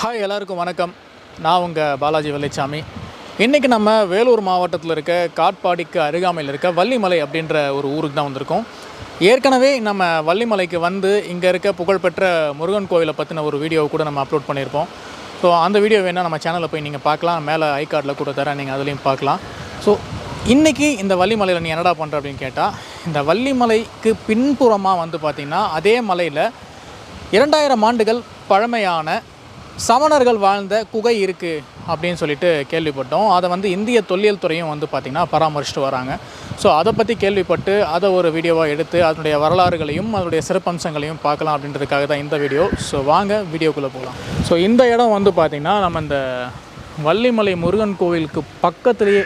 Hi எல்லாருக்கும் வணக்கம். நான் உங்கள் பாலாஜி வெள்ளைச்சாமி. இன்றைக்கி நம்ம வேலூர் மாவட்டத்தில் இருக்க காட்பாடிக்கு அருகாமையில் இருக்க வள்ளிமலை அப்படின்ற ஒரு ஊருக்கு தான் வந்திருக்கோம். ஏற்கனவே நம்ம வள்ளிமலைக்கு வந்து இங்கே இருக்க புகழ்பெற்ற முருகன் கோவிலை பற்றின ஒரு வீடியோவை கூட நம்ம அப்லோட் பண்ணியிருப்போம். ஸோ அந்த வீடியோ வேணால் நம்ம சேனலில் போய் நீங்கள் பார்க்கலாம். மேலே ஐ கார்டில் கூட தரேன் நீங்கள் அதுலேயும் பார்க்கலாம். ஸோ இன்றைக்கி இந்த வள்ளிமலையில் நீ என்னடா பண்ணுற அப்படின்னு கேட்டால் இந்த வள்ளிமலைக்கு பின்புறமாக வந்து பார்த்திங்கன்னா அதே மலையில் இரண்டாயிரம் ஆண்டுகள் பழமையான சமணர்கள் வாழ்ந்த குகை இருக்குது அப்படின்னு சொல்லிட்டு கேள்விப்பட்டோம். அதை வந்து இந்திய தொல்லியல் துறையும் வந்து பார்த்திங்கன்னா பராமரிச்சுட்டு வராங்க. ஸோ அதை பற்றி கேள்விப்பட்டு அதை ஒரு வீடியோவாக எடுத்து அதனுடைய வரலாறுகளையும் அதனுடைய சிறப்பம்சங்களையும் பார்க்கலாம் அப்படின்றதுக்காக தான் இந்த வீடியோ. ஸோ வாங்க வீடியோக்குள்ளே போகலாம் ஸோ இந்த இடம் வந்து பார்த்திங்கன்னா நம்ம இந்த வள்ளிமலை முருகன் கோவிலுக்கு பக்கத்துலேயே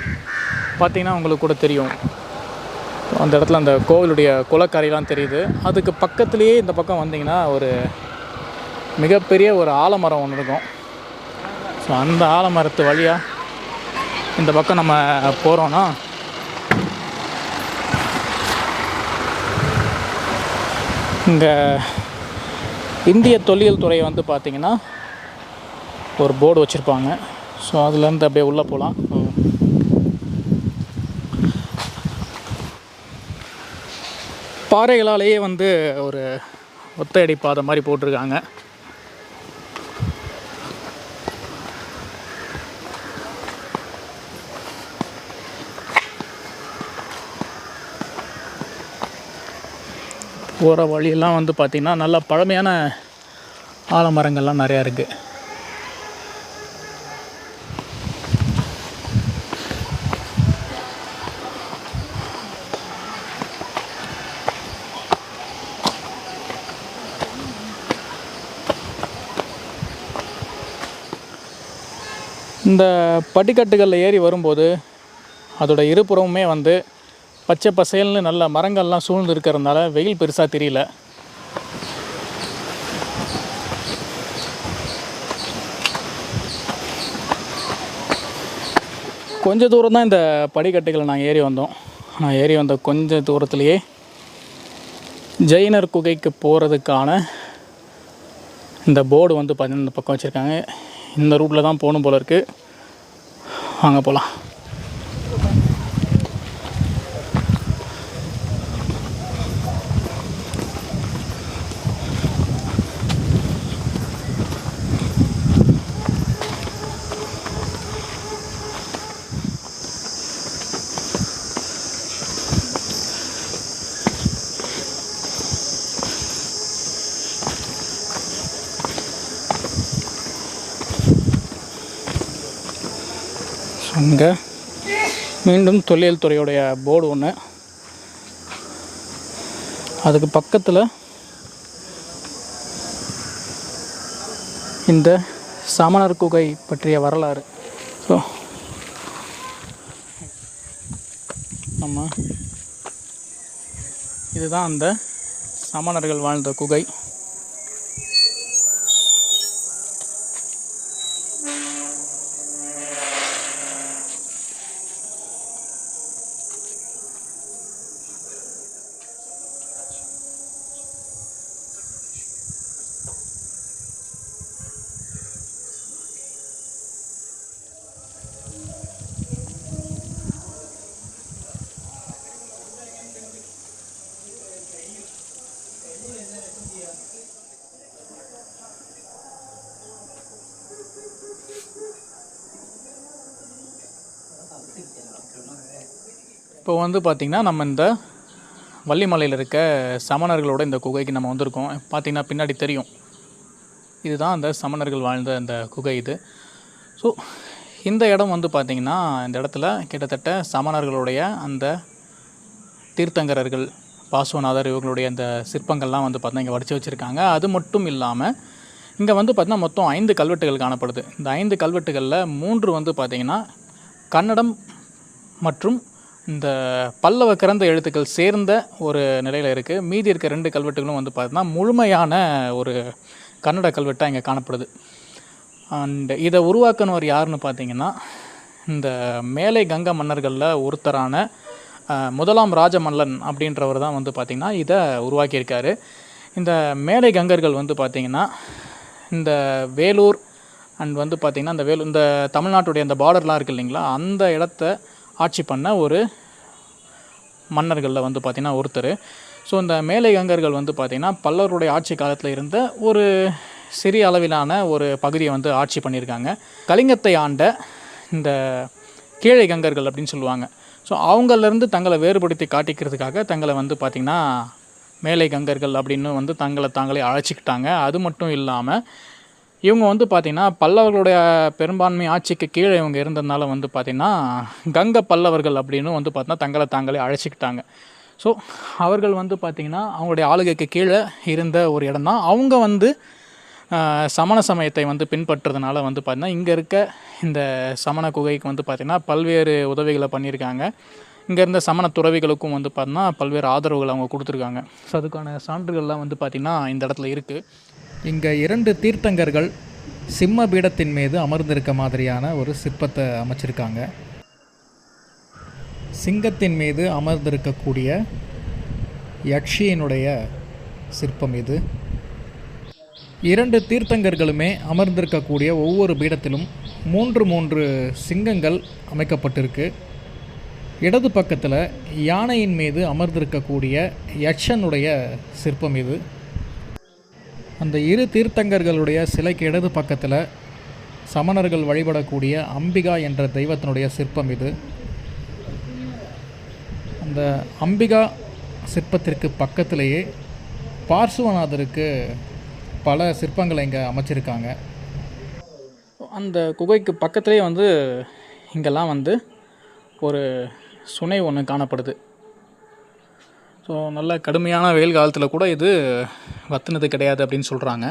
பார்த்திங்கன்னா உங்களுக்கு கூட தெரியும். அந்த இடத்துல அந்த கோவிலுடைய குளக்கரையெல்லாம் தெரியுது. அதுக்கு பக்கத்துலேயே இந்த பக்கம் வந்திங்கன்னா ஒரு மிகப்பெரிய ஒரு ஆலமரம் ஒன்று இருக்கும். ஸோ அந்த ஆலமரத்து வழியாக இந்த பக்கம் நம்ம போகிறோன்னா இங்கே இந்திய தொல்லியல் துறை வந்து பார்த்திங்கன்னா ஒரு போர்டு வச்சுருப்பாங்க. ஸோ அதுலேருந்து அப்படியே உள்ளே போகலாம் பாறைகளாலேயே வந்து ஒரு ஒத்தையடி பாதை மாதிரி போட்டிருக்காங்க. போகிற வழியெல்லாம் வந்து பார்த்திங்கன்னா நல்ல பழமையான ஆலமரங்கள்லாம் நிறையா இருக்குது இந்த படிக்கட்டுகளில் ஏறி வரும்போது அதோட இருபுறமுமே வந்து பச்சை பசேல்னு நல்ல மரங்கள்லாம் சூழ்ந்து இருக்கிறதுனால வெயில் பெருசாக தெரியல. கொஞ்ச தூரம் தான் இந்த படிக்கட்டுகளை நாங்கள் ஏறி வந்தோம். நான் ஏறி வந்த கொஞ்ச தூரத்துலேயே ஜெயினர் குகைக்கு போகிறதுக்கான இந்த போர்டு வந்து பார்த்தீங்கன்னா இந்த பக்கம் வச்சுருக்காங்க. இந்த ரூட்டில் தான் போகணும் போல இருக்குது வாங்க போகலாம் இங்கே. மீண்டும் தொழில் துறையுடைய போர்டு ஒன்று அதுக்கு பக்கத்தில் இந்த சமணர் குகை பற்றிய வரலாறு. ஸோ நம்ம இதுதான் அந்த சமணர்கள் வாழ்ந்த குகை. இப்போ வந்து பார்த்திங்கன்னா நம்ம இந்த வள்ளிமலையில் இருக்க சமணர்களோட இந்த குகைக்கு நம்ம வந்திருக்கோம். பார்த்திங்கன்னா பின்னாடி தெரியும். இதுதான் அந்த சமணர்கள் வாழ்ந்த அந்த குகை இது. ஸோ இந்த இடம் வந்து பார்த்திங்கன்னா இந்த இடத்துல கிட்டத்தட்ட சமணர்களுடைய அந்த தீர்த்தங்கரர்கள் பாசுவநாதர் இவங்களுடைய அந்த சிற்பங்கள்லாம் வந்து பார்த்தீங்கன்னா இங்கே வடித்து வச்சுருக்காங்க. அது மட்டும் இல்லாமல் இங்கே வந்து பார்த்திங்கன்னா மொத்தம் ஐந்து கல்வெட்டுகள் காணப்படுது. இந்த ஐந்து கல்வெட்டுகளில் மூன்று வந்து பார்த்திங்கன்னா கன்னடம் மற்றும் இந்த பல்லவ கிறந்த எழுத்துக்கள் சேர்ந்த ஒரு நிலையில் இருக்குது மீதி இருக்க ரெண்டு கல்வெட்டுகளும் வந்து பார்த்தீங்கன்னா முழுமையான ஒரு கன்னட கல்வெட்டாக இங்கே காணப்படுது. அண்ட் இதை உருவாக்கினவர் யாருன்னு பார்த்தீங்கன்னா இந்த மேலை கங்க மன்னர்களில் ஒருத்தரான முதலாம் ராஜமல்லன் அப்படின்றவர் தான் வந்து பார்த்திங்கன்னா இதை உருவாக்கியிருக்காரு. இந்த மேலை கங்கர்கள் வந்து பார்த்திங்கன்னா இந்த வேலூர் அண்ட் வந்து பார்த்திங்கன்னா இந்த வேலூர் இந்த தமிழ்நாட்டுடைய அந்த பார்டர்லாம் இருக்குது இல்லைங்களா அந்த இடத்த ஆட்சி பண்ண ஒரு மன்னர்களில் வந்து பார்த்திங்கன்னா ஒருத்தர். ஸோ இந்த மேலை கங்கர்கள் வந்து பார்த்திங்கன்னா பல்லவருடைய ஆட்சி காலத்தில் இருந்த ஒரு சிறிய அளவிலான ஒரு பகுதியை வந்து ஆட்சி பண்ணியிருக்காங்க. கலிங்கத்தை ஆண்ட இந்த கீழை கங்கர்கள் அப்படின்னு சொல்லுவாங்க. ஸோ அவங்கள்லேருந்து தங்களை வேறுபடுத்தி காட்டிக்கிறதுக்காக தங்களை வந்து பார்த்திங்கன்னா மேலை கங்கர்கள் அப்படின்னு வந்து தங்களை தாங்களே அழைச்சிக்கிட்டாங்க. அது மட்டும் இல்லாமல் இவங்க வந்து பார்த்திங்கன்னா பல்லவர்களுடைய பெரும்பான்மை ஆட்சிக்கு கீழே இவங்க இருந்ததுனால வந்து பார்த்திங்கன்னா கங்க பல்லவர்கள் அப்படின்னு வந்து பார்த்தீங்கன்னா தங்களை தாங்களே அழைச்சிக்கிட்டாங்க. ஸோ அவர்கள் வந்து பார்த்திங்கன்னா அவங்களுடைய ஆளுகைக்கு கீழே இருந்த ஒரு இடம் தான் அவங்க வந்து சமண சமயத்தை வந்து பின்பற்றுறதுனால வந்து பார்த்திங்கன்னா இங்கே இருக்க இந்த சமண குகைக்கு வந்து பார்த்திங்கன்னா பல்வேறு உதவிகளை பண்ணியிருக்காங்க. இங்கே இருந்த சமண துறவிகளுக்கும் வந்து பார்த்திங்கன்னா பல்வேறு ஆதரவுகள் அவங்க கொடுத்துருக்காங்க. ஸோ அதுக்கான சான்றுகள்லாம் வந்து பார்த்திங்கன்னா இந்த இடத்துல இருக்குது இங்கே இரண்டு தீர்த்தங்கர்கள் சிம்ம பீடத்தின் மீது அமர்ந்திருக்க மாதிரியான ஒரு சிற்பத்தை அமைச்சிருக்காங்க. சிங்கத்தின் மீது அமர்ந்திருக்கக்கூடிய யக்ஷியினுடைய சிற்பம் இது. இரண்டு தீர்த்தங்கர்களுமே அமர்ந்திருக்கக்கூடிய ஒவ்வொரு பீடத்திலும் மூன்று மூன்று சிங்கங்கள் அமைக்கப்பட்டிருக்கு. இடது பக்கத்தில் யானையின் மீது அமர்ந்திருக்கக்கூடிய யட்சனுடைய சிற்பம் இது. அந்த இரு தீர்த்தங்கர்களுடைய சிலைக்கு இடது பக்கத்தில் சமணர்கள் வழிபடக்கூடிய அம்பிகா என்ற தெய்வத்தினுடைய சிற்பம் இது. அந்த அம்பிகா சிற்பத்திற்கு பக்கத்திலேயே பார்சுவநாதருக்கு பல சிற்பங்களை இங்கே அமைச்சிருக்காங்க. அந்த குகைக்கு பக்கத்துலேயே வந்து இங்கெல்லாம் வந்து ஒரு சுனை ஒன்று காணப்படுது. ஸோ நல்ல கடுமையான வெயில் காலத்தில் கூட இது வத்துனது கிடையாது அப்படின்னு சொல்கிறாங்க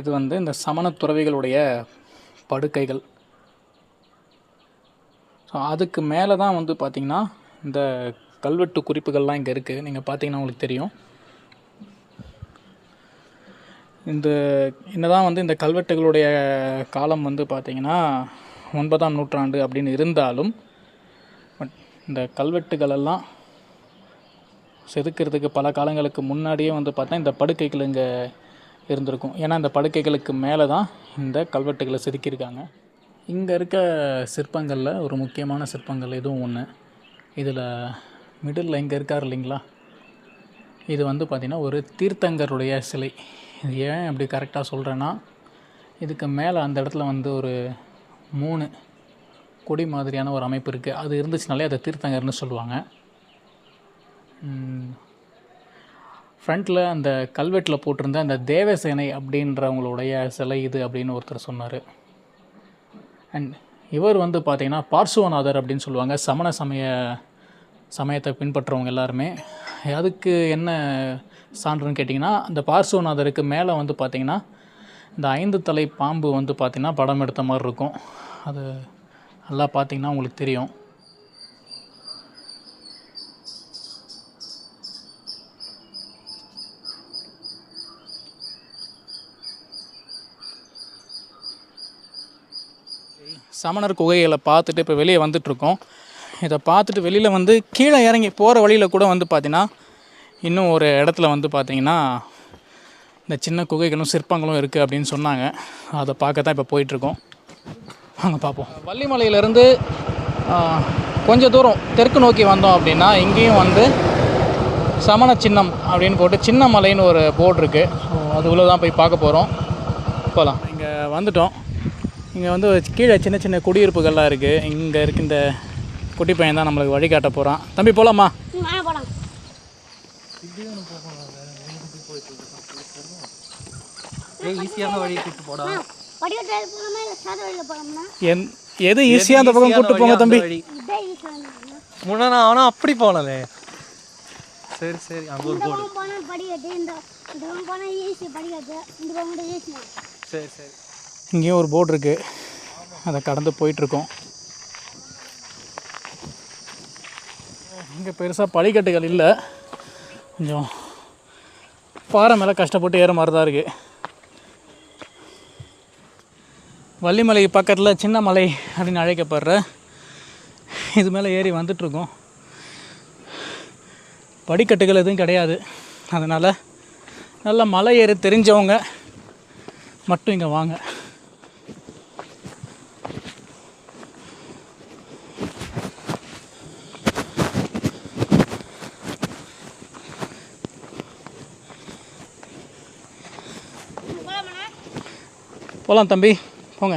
இது வந்து இந்த சமண துறவிகளுடைய படுக்கைகள். ஸோ அதுக்கு மேலே தான் வந்து பார்த்திங்கன்னா இந்த கல்வெட்டு குறிப்புகள்லாம் இங்கே இருக்குது நீங்கள் பார்த்தீங்கன்னா உங்களுக்கு தெரியும். இந்த என்னதான் வந்து இந்த கல்வெட்டுகளுடைய காலம் வந்து பார்த்திங்கன்னா ஒன்பதாம் நூற்றாண்டு அப்படின்னு இருந்தாலும் இந்த கல்வெட்டுகளெல்லாம் செதுக்கிறதுக்கு பல காலங்களுக்கு முன்னாடியே வந்து பார்த்தா இந்த படுக்கைகள் இங்கே இருந்திருக்கும். ஏன்னா இந்த படுக்கைகளுக்கு மேலே தான் இந்த கல்வெட்டுகளை செதுக்கியிருக்காங்க. இங்கே இருக்க சிற்பங்களில் ஒரு முக்கியமான சிற்பங்கள் இதுவும் ஒன்று இதில் மிடில் இங்கே இருக்கார் இல்லைங்களா? இது வந்து பார்த்திங்கன்னா ஒரு தீர்த்தங்கருடைய சிலை. இது ஏன் அப்படி கரெக்டாக சொல்கிறேன்னா இதுக்கு மேலே அந்த இடத்துல வந்து ஒரு மூணு கொடி மாதிரியான ஒரு அமைப்பு இருக்குது அது இருந்துச்சுனாலே அதை தீர்த்தங்கர்னு சொல்லுவாங்க. ஃப்ரண்ட்டில் அந்த கல்வெட்டில் போட்டிருந்த அந்த தேவசேனை அப்படின்றவங்களுடைய சிலை இது அப்படின்னு ஒருத்தர் சொன்னார். அண்ட் இவர் வந்து பார்த்திங்கன்னா பார்சுவநாதர் அப்படின்னு சொல்லுவாங்க. சமண சமய சமயத்தை பின்பற்றுறவங்க எல்லாருமே. அதுக்கு என்ன சான்றுன்னு கேட்டிங்கன்னா அந்த பார்சுவநாதருக்கு மேலே வந்து பார்த்திங்கன்னா இந்த ஐந்து தலை பாம்பு வந்து பார்த்திங்கன்னா படம் எடுத்த மாதிரி இருக்கும். அது நல்லா பார்த்தீங்கன்னா உங்களுக்கு தெரியும். சமணர் குகைகளை பார்த்துட்டு இப்போ வெளியே வந்துட்ருக்கோம் இதை பார்த்துட்டு வெளியில் வந்து கீழே இறங்கி போகிற வழியில் கூட வந்து பார்த்தீங்கன்னா இன்னும் ஒரு இடத்துல வந்து பார்த்தீங்கன்னா இந்த சின்ன குகைகளும் சிற்பங்களும் இருக்குது அப்படின்னு சொன்னாங்க. அதை பார்க்க தான் இப்போ போயிட்டுருக்கோம். வாங்க பார்ப்போம். வள்ளிமலையிலேருந்து கொஞ்சம் தூரம் தெற்கு நோக்கி வந்தோம் அப்படின்னா இங்கேயும் வந்து சமண சின்னம் அப்படின்னு போட்டு சின்ன மலைன்னு ஒரு போர்டு இருக்குது ஸோ அது உள்ள தான் போய் பார்க்க போகிறோம் போகலாம் இங்கே வந்துட்டோம். இங்கே வந்து கீழே சின்ன சின்ன குடியிருப்புகள்லாம் இருக்குது இங்கே இருக்க இந்த குட்டி பையன் தான் நம்மளுக்கு வழிகாட்ட போகிறான் தம்பி போகலாமா ஈஸியான வழி கூட்டு போடா. வடிவத்தில் போகலாமா இல்லை சாத வழியில் போகலாமா என் எது ஈஸியாக அந்த பக்கம் கூப்பிட்டு போங்க தம்பி? இதான் ஈஸியாக முன்னா அவனா அப்படி போனலே சரி சரி அங்க ஒரு போடு. போனால் படிக்கட்டு இந்த இந்த பக்கம் போனால் ஈஸி படிக்கட்டு இந்த பக்கம் கூட ஈஸி சரி சரி. இங்கேயும் ஒரு போர்டு இருக்குது அதை கடந்து போயிட்டுருக்கோம். இங்கே பெருசாக படிக்கட்டுகள் இல்லை. கொஞ்சம் பாறை மேலே கஷ்டப்பட்டு ஏற மாதிரி தான் இருக்குது வள்ளிமலை பக்கத்தில் சின்ன மலை அப்படின்னு அழைக்கப்படுற இது மேலே ஏறி வந்துட்ருக்கோம் படிக்கட்டுகள் எதுவும் கிடையாது. அதனால் நல்லா மலை ஏறி தெரிஞ்சவங்க மட்டும் இங்கே வாங்க. போகலாம் தம்பி. போங்க.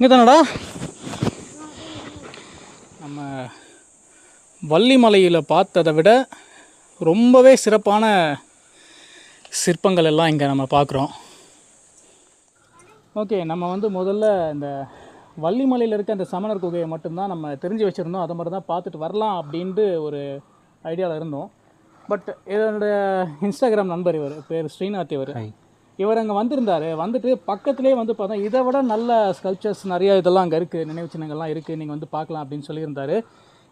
இங்கே தானடா வள்ளிமலையில் பார்த்ததை விட ரொம்பவே சிறப்பான சிற்பங்கள் எல்லாம் இங்கே நம்ம பார்க்குறோம். ஓகே நம்ம வந்து முதல்ல இந்த வள்ளிமலையில் இருக்க அந்த சமணர் குகையை மட்டும்தான் நம்ம தெரிஞ்சு வச்சுருந்தோம். அதை மாதிரி தான் பார்த்துட்டு வரலாம் அப்படின்ட்டு ஒரு ஐடியாவில் இருந்தோம். பட் இதனுடைய இன்ஸ்டாகிராம் நண்பர் இவர் பேர் ஸ்ரீநாத் இவர். இவர் அங்கே வந்திருந்தார். வந்துட்டு பக்கத்துலேயே வந்து பார்த்தா இதை விட நல்ல ஸ்கல்ப்சர்ஸ் நிறைய இதெல்லாம் அங்கே இருக்குது நினைவு சின்னங்கள்லாம் இருக்குது நீங்கள் வந்து பார்க்கலாம் அப்படின்னு சொல்லியிருந்தாரு.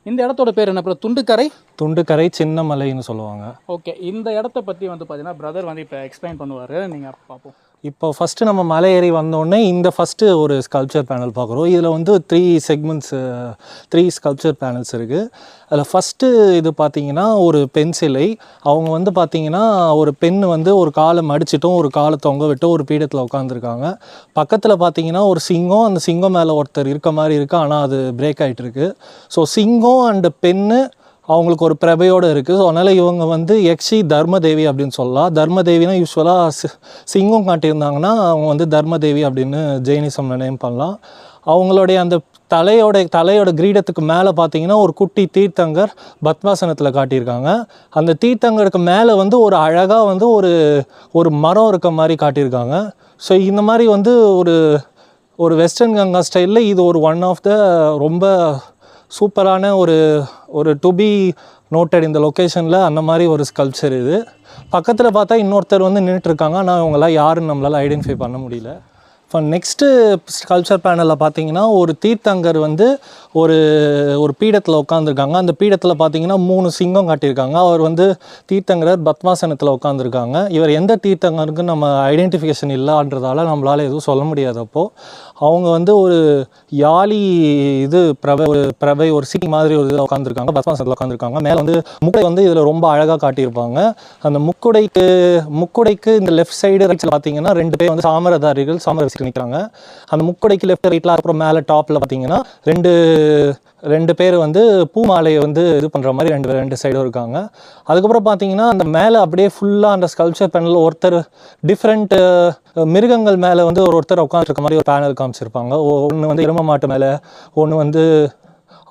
இந்த இடத்தோட பேர் என்ன அப்புறம் துண்டுக்கரை? துண்டுக்கரை சின்னமலைன்னு சொல்லுவாங்க. ஓகே இந்த இடத்த பற்றி வந்து பார்த்தீங்கன்னா பிரதர் வந்து இப்போ எக்ஸ்பிளைன் பண்ணுவார். நீங்கள் பார்ப்போம் இப்போ ஃபஸ்ட்டு நம்ம மலை ஏறி வந்தோடனே இந்த ஃபஸ்ட்டு ஒரு ஸ்கல்ப்சர் பேனல் பார்க்குறோம். இதில் வந்து three segments three sculpture panels இருக்குது அதில் ஃபஸ்ட்டு இது பார்த்தீங்கன்னா ஒரு பென்சிலை அவங்க வந்து பார்த்திங்கன்னா ஒரு பெண் வந்து ஒரு காலை மடிச்சிட்டும் ஒரு காலை தொங்க விட்டு ஒரு பீடத்தில் உட்காந்துருக்காங்க பக்கத்தில் பார்த்தீங்கன்னா ஒரு சிங்கம் அந்த சிங்கம் மேலே ஒருத்தர் இருக்க மாதிரி இருக்குது ஆனால் அது பிரேக் ஆகிட்டுருக்கு ஸோ சிங்கம் அண்டு பெண்ணு அவங்களுக்கு ஒரு பிரபையோடு இருக்குது ஸோ அதனால் இவங்க வந்து யக்ஷி தர்மதேவி அப்படின்னு சொல்லலாம் தர்மதேவினா யூஸ்வலாக சிங்கம் காட்டியிருந்தாங்கன்னா அவங்க வந்து தர்மதேவி அப்படின்னு ஜெயினிசம்ல நேம் பண்ணலாம். அவங்களுடைய அந்த தலையோட தலையோட கிரீடத்துக்கு மேலே பார்த்தீங்கன்னா ஒரு குட்டி தீர்த்தங்கர் பத்மாசனத்தில் காட்டியிருக்காங்க. அந்த தீர்த்தங்கருக்கு மேலே வந்து ஒரு அழகாக வந்து ஒரு ஒரு மரம் இருக்க மாதிரி காட்டியிருக்காங்க. ஸோ இந்த மாதிரி வந்து ஒரு ஒரு வெஸ்டர்ன் கங்கா ஸ்டைலில் இது ஒரு ஒன் ஆஃப் த ரொம்ப சூப்பரான ஒரு ஒரு டு பி நோட்டட் இந்த லொக்கேஷனில் அந்த மாதிரி ஒரு ஸ்கல்ப்சர் இது. பக்கத்தில் பார்த்தா இன்னொருத்தர் வந்து நின்றுட்டுருக்காங்க ஆனால் அவங்களாம் யாருன்னு நம்மளால் ஐடென்டிஃபை பண்ண முடியல. இப்போ நெக்ஸ்ட்டு ஸ்கல்ப்சர் பேனலில் பார்த்தீங்கன்னா ஒரு தீர்த்தங்கர் வந்து ஒரு ஒரு பீடத்தில் உட்காந்துருக்காங்க அந்த பீடத்தில் பார்த்தீங்கன்னா மூணு சிங்கம் காட்டியிருக்காங்க. அவர் வந்து தீர்த்தங்கரர் பத்மாசனத்தில் உட்காந்துருக்காங்க இவர் எந்த தீர்த்தங்கருக்கு நம்ம ஐடென்டிஃபிகேஷன் இல்லைன்றதால நம்மளால் எதுவும் சொல்ல முடியாது அப்போது அவங்க வந்து ஒரு யாழி இது பிரபை ஒரு பிரபை ஒரு சிட்டி மாதிரி ஒரு இதில் உட்காந்துருக்காங்க பத்மாசனத்தில் உட்காந்துருக்காங்க மேலே வந்து முக்கடை வந்து இதில் ரொம்ப அழகாக காட்டியிருப்பாங்க. அந்த முக்குடைக்கு முக்குடைக்கு இந்த லெஃப்ட் சைடு ரைட் பார்த்தீங்கன்னா ரெண்டு பேர் வந்து சாமரதாரிகள் சாமர நிற்கிறாங்க அந்த முக்குடைக்கு லெஃப்ட் ரைட்டில் அப்புறம் மேலே டாப்பில் பார்த்தீங்கன்னா ரெண்டு ரெண்டு பேர் வந்து பூ மாலையை வந்து இது பண்ணுற மாதிரி ரெண்டு ரெண்டு சைடும் இருக்காங்க. அதுக்கப்புறம் பார்த்தீங்கன்னா அந்த மேலே அப்படியே ஃபுல்லாக அந்த ஸ்கல்ச்சர் பேனலில் ஒருத்தர் டிஃப்ரெண்ட் மிருகங்கள் மேலே வந்து ஒரு ஒருத்தர் உட்காந்துருக்க மாதிரி ஒரு பேனல் காமிச்சிருப்பாங்க. ஒன்று வந்து எரும மாட்டு மேலே ஒன்று வந்து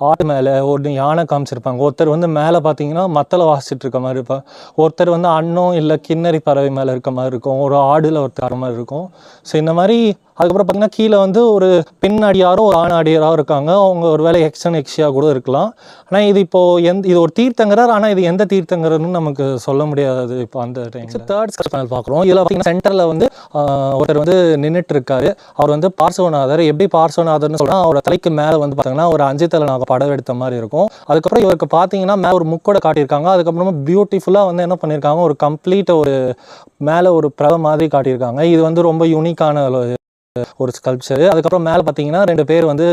ஆட்டு மேலே ஒன்று யானை காமிச்சிருப்பாங்க. ஒருத்தர் வந்து மேலே பார்த்தீங்கன்னா மத்தளை வாசிச்சுட்டு இருக்க மாதிரி இருப்பாங்க ஒருத்தர் வந்து அன்னம் இல்லை கிண்ணறி பறவை மேலே இருக்க மாதிரி இருக்கும். ஒரு ஆடில் ஒருத்தர் மாதிரி இருக்கும். ஸோ இந்த மாதிரி அதுக்கப்புறம் பார்த்தீங்கன்னா கீழே வந்து ஒரு பெண் அடியாரும் ஒரு ஆண் அடியாரும் இருக்காங்க. அவங்க ஒரு வேலை எக்ஸன் எக்ஸியாக கூட இருக்கலாம். ஆனால் இது இப்போது எந்த இது ஒரு தீர்த்தங்கரர் ஆனால் இது எந்த தீர்த்தங்கரர்னு நமக்கு சொல்ல முடியாது இப்போ அந்த டைம் தேர்ட் பேனல் பார்க்குறோம். இதில் பார்த்தீங்கன்னா சென்டரில் வந்து ஒருத்தர் வந்து நின்றுட்டு இருக்காரு அவர் வந்து பார்சவநாதர். எப்படி பார்சவநாதர்னு சொல்றா அவரோட தலைக்கு மேலே வந்து பார்த்தீங்கன்னா ஒரு அஞ்சு தலை நாங்கள் படம் எடுத்த மாதிரி இருக்கும். அதுக்கப்புறம் இவருக்கு பார்த்தீங்கன்னா மேலே ஒரு முக்கோட காட்டியிருக்காங்க. அதுக்கப்புறமா பியூட்டிஃபுல்லாக வந்து என்ன பண்ணியிருக்காங்க? ஒரு கம்ப்ளீட் ஒரு மேலே ஒரு பிரப மாதிரி காட்டியிருக்காங்க. இது வந்து ரொம்ப யூனிக்கான ஒரு ஸ்கல்ப்சர் அதுக்கப்புறம் மேலே பார்த்தீங்கன்னா ரெண்டு பேர் வந்து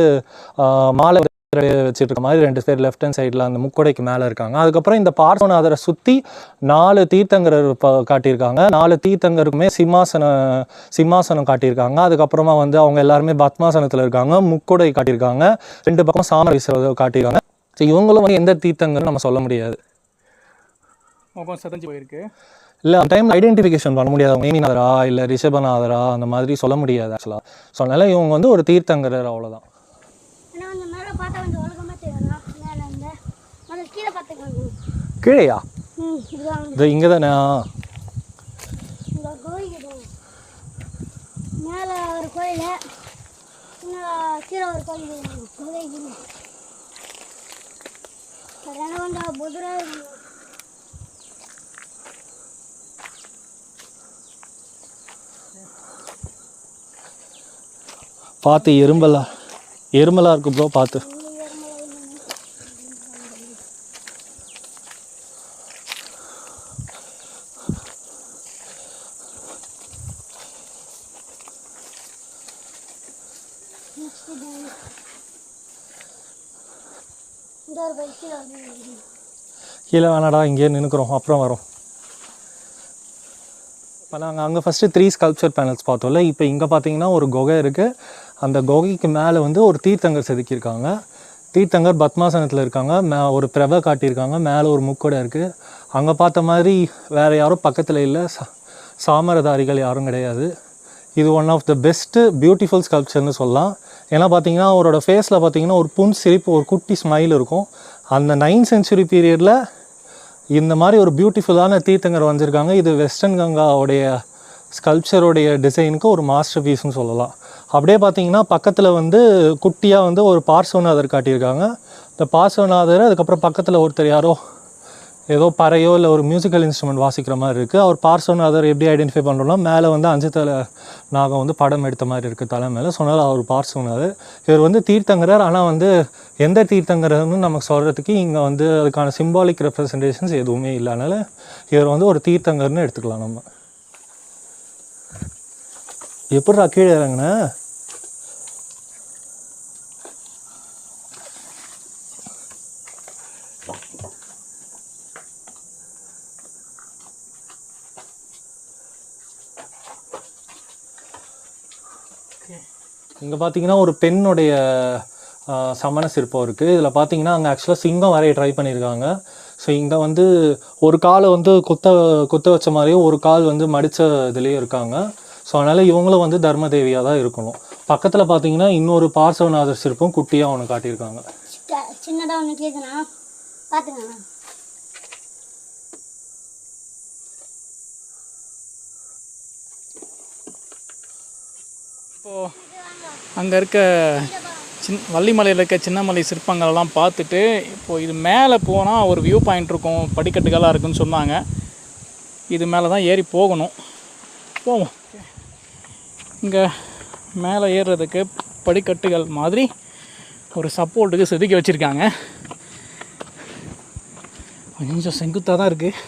மாலை வச்சுட்டு இருக்க மாதிரி ரெண்டு பேர் லெஃப்ட் ஹேண்ட் சைடில் அந்த முக்கொடைக்கு மேலே இருக்காங்க. அதுக்கப்புறம் இந்த பார்சவநாதரை சுற்றி நாலு தீர்த்தங்கரர் காட்டியிருக்காங்க. நாலு தீர்த்தங்கருக்குமே சிம்மாசன சிம்மாசனம் காட்டியிருக்காங்க. அதுக்கப்புறமா வந்து அவங்க எல்லாருமே பத்மாசனத்தில் இருக்காங்க. முக்கொடை காட்டியிருக்காங்க. ரெண்டு பக்கம் சாமர வீசுறது காட்டியிருக்காங்க. ஸோ இவங்களும் வந்து எந்த தீர்த்தங்கன்னு நம்ம சொல்ல முடியாது. முகம் செதஞ்சு போயிருக்கு. இல்லை அந்த டைம் ஐடென்டிஃபிகேஷன் பண்ண முடியாது அவங்க நேமிநாதரா இல்லை ரிஷபநாதரா அந்த மாதிரி சொல்ல முடியாது ஆக்சுவலாக ஸோ அதனால இவங்க வந்து ஒரு தீர்த்தங்கரர் அவ்வளோதான் கீழேயா? இது இங்கே தானே கோயில் இது. மேலே ஒரு கோயில். சின்ன கீழே ஒரு கோயில் பார்த்து எறும்பலா எறும்பலாக இருக்கு ப்ரோ பார்த்து. கீழே வேணாடா இங்கேயே நின்றுக்கிறோம் அப்புறம் வரும். இப்போ நாங்கள் அங்கே ஃபஸ்ட்டு த்ரீ ஸ்கல்ப்சர் பேனல்ஸ் பார்த்தோம்ல இப்போ இங்கே பார்த்தீங்கன்னா ஒரு குகை இருக்குது அந்த கோகைக்கு மேலே வந்து ஒரு தீர்த்தங்கர் செதுக்கியிருக்காங்க. தீர்த்தங்கர் பத்மாசனத்தில் இருக்காங்க. மே ஒரு பிரவை காட்டியிருக்காங்க. மேலே ஒரு முக்கொடை இருக்குது அங்கே பார்த்த மாதிரி வேறு யாரும் பக்கத்தில் இல்லை. சா சாமரதாரிகள் யாரும் கிடையாது. இது one of the best beautiful ஸ்கல்ப்சர்னு சொல்லலாம். ஏன்னா பார்த்தீங்கன்னா அவரோட ஃபேஸில் பார்த்தீங்கன்னா ஒரு புன் சிரிப்பு ஒரு குட்டி ஸ்மைல் இருக்கும். அந்த நைன் சென்ச்சுரி பீரியடில் இந்த மாதிரி ஒரு பியூட்டிஃபுல்லான தீர்த்தங்கர் வந்திருக்காங்க. இது வெஸ்டர்ன் கங்காவுடைய ஸ்கல்ப்சருடைய டிசைனுக்கு ஒரு மாஸ்டர் பீஸ்னு சொல்லலாம். அப்படியே பார்த்தீங்கன்னா பக்கத்தில் வந்து குட்டியாக வந்து ஒரு பார்சவநாதர் காட்டியிருக்காங்க. இந்த பார்சவநாதர் அதுக்கப்புறம் பக்கத்தில் ஒருத்தர் யாரோ ஏதோ பறையோ இல்லை ஒரு மியூசிக்கல் இன்ஸ்ட்ருமெண்ட் வாசிக்கிற மாதிரி இருக்குது அவர் பார்சவநாதர் எப்படி ஐடென்டிஃபை பண்ணுறோம்னா மேலே வந்து அஞ்சு தலை நாகம் வந்து படம் எடுத்த மாதிரி இருக்குது தலை மேலே. சொன்னால அவர் பார்சவநாதர். இவர் வந்து தீர்த்தங்கரர். ஆனால் வந்து எந்த தீர்த்தங்கரர்னு நமக்கு சொல்கிறதுக்கு இங்கே வந்து அதுக்கான சிம்பாலிக் ரெப்ரசன்டேஷன்ஸ் எதுவுமே இல்லை. அதனால் இவர் வந்து ஒரு தீர்த்தங்கர்னு எடுத்துக்கலாம் நம்ம. எப்படிடா கீழே இறங்கினேன் இங்கே பார்த்தீங்கன்னா ஒரு பெண்ணுடைய சமண சிற்பம் இருக்குது இதில் பார்த்தீங்கன்னா அங்கே ஆக்சுவலாக சிங்கம் வரைய ட்ரை பண்ணியிருக்காங்க ஸோ இங்கே வந்து ஒரு காலை வந்து குத்த குத்த வச்ச மாதிரியும் ஒரு கால் வந்து மடித்த இதுலேயும் இருக்காங்க. ஸோ அதனால் இவங்களும் வந்து தர்மதேவியாக தான் இருக்கணும். பக்கத்தில் பார்த்தீங்கன்னா இன்னொரு பார்சவநாதர் சிற்பம் குட்டியாக ஒன்று காட்டியிருக்காங்க. சிட்ட- சின்னதா ஒன்று கேட்குண்ணா பார்த்துக்கண்ணா இப்போது அங்கே இருக்க சின் வள்ளிமலையில் இருக்க சின்னமலை சிற்பங்களெல்லாம் பார்த்துட்டு இப்போது இது மேலே போனால் ஒரு வியூ பாயிண்ட் இருக்கும் படிக்கட்டுகளாக இருக்குன்னு சொன்னாங்க. இது மேலே தான் ஏறி போகணும். போவோம். இங்கே மேலே ஏறுறதுக்கு படிக்கட்டுகள் மாதிரி ஒரு சப்போர்ட்டுக்கு செதுக்கி வச்சுருக்காங்க. கொஞ்சம் செங்குத்தாக தான் இருக்குது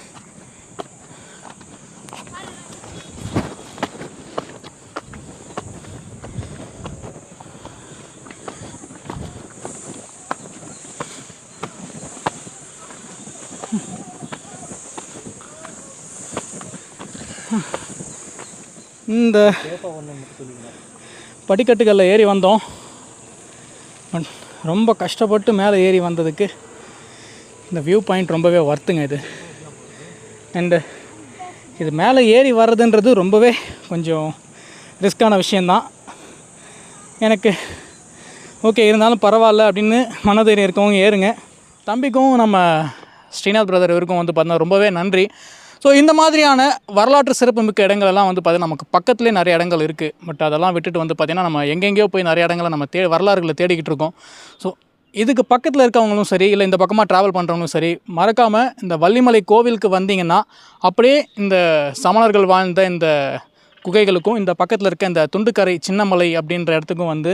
இந்த படிக்கட்டுகளில் ஏறி வந்தோம். ரொம்ப கஷ்டப்பட்டு மேலே ஏறி வந்ததுக்கு இந்த வியூ பாயிண்ட் ரொம்பவே ஒர்த்துங்க இது. அண்டு இது மேலே ஏறி வர்றதுன்றது ரொம்பவே கொஞ்சம் ரிஸ்க்கான விஷயந்தான் எனக்கு ஓகே இருந்தாலும் பரவாயில்ல அப்படின்னு மனதைரியம் இருக்கவங்க ஏறுங்க. தம்பிக்கும் நம்ம ஸ்ரீநாத் பிரதர் இவருக்கும் வந்து பார்த்தா ரொம்பவே நன்றி. ஸோ இந்த மாதிரியான வரலாற்று சிறப்புமிக்க இடங்கள் எல்லாம் வந்து பார்த்திங்கன்னா நமக்கு பக்கத்துலேயே நிறைய இடங்கள் இருக்குது பட் அதெல்லாம் விட்டுட்டு வந்து பார்த்திங்கன்னா நம்ம எங்கெங்கேயோ போய் நிறைய இடங்களை நம்ம தே வரலாறுகளை தேடிக்கிட்டு இருக்கோம். ஸோ இதுக்கு பக்கத்தில் இருக்கவங்களும் சரி இல்லை இந்த பக்கமாக ட்ராவல் பண்ணுறவங்களும் சரி மறக்காமல் இந்த வள்ளிமலை கோவிலுக்கு வந்தீங்கன்னா அப்படியே இந்த சமணர்கள் வாழ்ந்த இந்த குகைகளுக்கும் இந்த பக்கத்தில் இருக்க இந்த துண்டுக்கரை சின்னமலை அப்படின்ற இடத்துக்கும் வந்து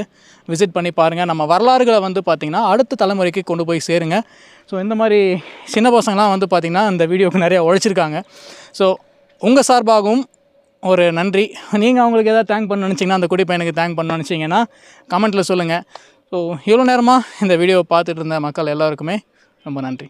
விசிட் பண்ணி பாருங்கள் நம்ம வரலாறுகளை வந்து பார்த்திங்கன்னா அடுத்த தலைமுறைக்கு கொண்டு போய் சேருங்க. ஸோ இந்த மாதிரி சின்ன பசங்களாம் வந்து பார்த்திங்கன்னா இந்த வீடியோவுக்கு நிறையா உழைச்சிருக்காங்க. ஸோ உங்கள் சார்பாகவும் ஒரு நன்றி. நீங்கள் அவங்களுக்கு எதாவது தேங்க் பண்ண நினச்சிங்கன்னா அந்த குடி பையனுக்கு தேங்க் பண்ண நினச்சிங்கன்னா கமெண்ட்டில் சொல்லுங்கள் ஸோ இவ்வளோ நேரமாக இந்த வீடியோவை பார்த்துட்டு இருந்த மக்கள் எல்லாருக்குமே ரொம்ப நன்றி.